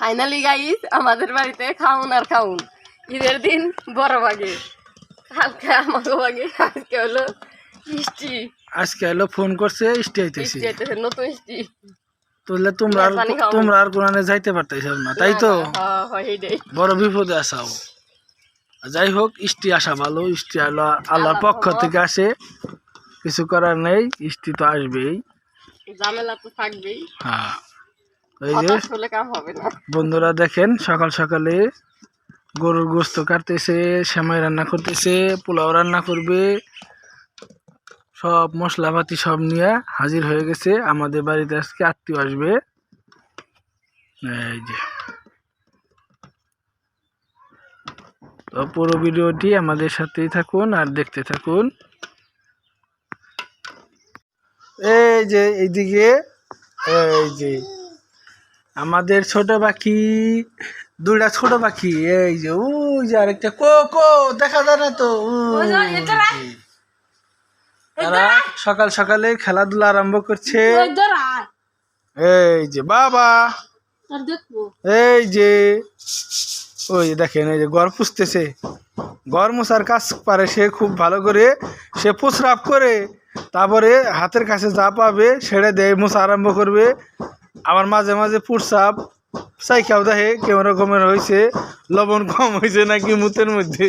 Finally guys আমাদের বাড়িতে খাউন আর খাউন। ঈদের দিন বড় বাগে কালকে আমাকে বাগে আজকে হলো মিষ্টি আজকে এলো ফোন করছে ইষ্টি আইতেছি। নতুন মিষ্টি তাহলে তোমরা আর। তোমরা আর কোরআনে যাইতে পারতেছ না তাই তো? হ্যাঁ, হ্যাঁ, এইটাই। বড় বিপদে আসাও। যাই হোক ইষ্টি আসা ভালো ইষ্টি আলো আল্লাহর পক্ষ। থেকে আসে। কিছু করার নেই ইষ্টি তো আসবেই। ঝামেলা তো থাকবেই। হ্যাঁ। এই যে বন্ধুরা দেখেন সকাল সকালে গরুর গোস্ত কাটতেছে সেমাই রান্না করতেছে পোলাও রান্না করবে সব মশলাপাতি সব নিয়ে হাজির হয়ে গেছে। আমাদের বাড়িতে আজকে আত্মীয় আসবে। এই যে। তো পুরো ভিডিওটি আমাদের সাথেই থাকুন আর দেখতে থাকুন। এই যে এইদিকে এই যে আমাদের ছোট পাখি দুইটা ছোট পাখি এই যে ওই যে আরেকটা কো কো দেখা যায় না তো তারা সকাল সকালে খেলাধুলা আরম্ভ করছে। এই যে বাবা। এই যে ওই যে দেখেন এই যে ঘর পুষতেছে। ঘর মোছার কাজ পারে সে খুব ভালো করে সে প্রস্রাব করে তারপরে হাতের কাছে যা পাবে সেটা দেয় মোছা আরম্ভ করবে। আবার মাঝে মাঝে প্রস্রাব সাইখাও দেখে কেমন রকমের হয়েছে লবণ কম হয়েছে নাকি মুতের মধ্যে।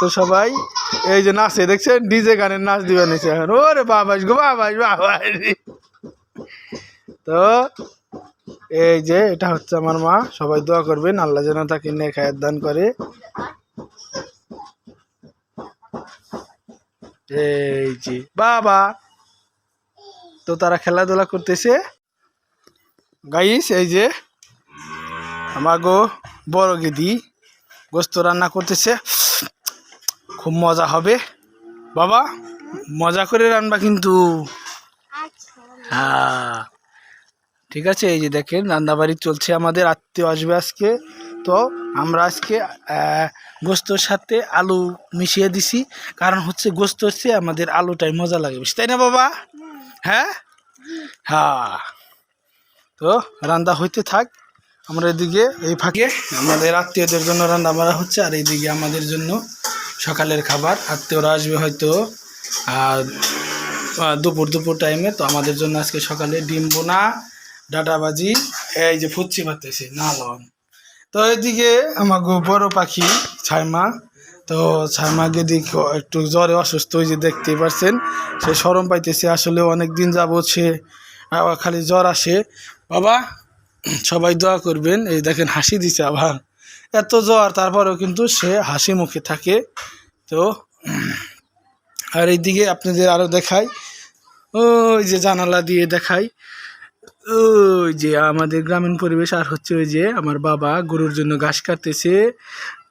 তো সবাই, এই যে নাচে, দেখছেন? ডিজে গানের নাচ দিবে নিচে এখন। ওরে বাবাস গো, বাবাস বাবাস। তো এই যে, এটা হচ্ছে আমার মা। সবাই দোয়া করবেন, আল্লাহ যেন তাকে নিয়ে খায়ের দান করে। এই যে, বাবা তো তারা খেলাধুলা করতেছে। গাইস এই যে আমার গো বড় গেদি গোস্ত রান্না করতেছে। খুব মজা হবে। বাবা মজা করে রান্না কিন্তু। হ্যাঁ। ঠিক আছে এই যে দেখেন রান্নাবাড়ি চলছে আমাদের আত্মীয় আসবে আজকে। তো আমরা আজকে গোস্তর সাথে আলু মিশিয়ে দিছি। কারণ হচ্ছে গোস্ত হচ্ছে আমাদের আলুটাই মজা লাগে বেশি তাই না বাবা? হ্যাঁ? হ্যাঁ। তো রান্না হইতে থাক। আমরা এদিকে এই ফাঁকে আমাদের আত্মীয়দের জন্য রান্না বাড়া হচ্ছে আর এইদিকে আমাদের জন্য সকালের খাবার। আত্মীয়রা আসবে হয়তো আর দুপুর দুপুর টাইমে তো আমাদের জন্য আজকে সকালে ডিম বোনা ডাটাবাজি এই যে ফুচি পাতেছে না লন তো এদিকে আমার গো- বড় পাখি ছাইমা তো ছাইমাকে দিক একটু জ্বরে অসুস্থ ওই যে দেখতেই পারছেন। সে সরম পাইতেছে, আসলে অনেক দিন যাবৎ সে খালি জ্বর আসে। বাবা, সবাই দোয়া করবেন, এই দেখেন হাসি দিছে আবার। এত জ্বর, তারপরেও কিন্তু সে হাসি মুখে থাকে। তো, আর এইদিকে আপনাদের আরও দেখাই। ওই যে জানালা দিয়ে দেখাই। ওই যে আমাদের গ্রামীণ পরিবেশ, আর হচ্ছে ওই যে আমার বাবা গরুর জন্য ঘাস কাটতেছে।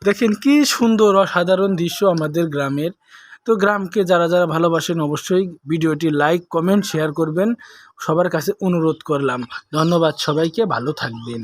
দেখেন কি সুন্দর অসাধারণ দৃশ্য আমাদের গ্রামের। তো গ্রামকে যারা যারা ভালোবাসেন অবশ্যই ভিডিওটি লাইক কমেন্ট শেয়ার করবেন। সবার কাছে অনুরোধ করলাম। ধন্যবাদ সবাইকে, ভালো থাকবেন।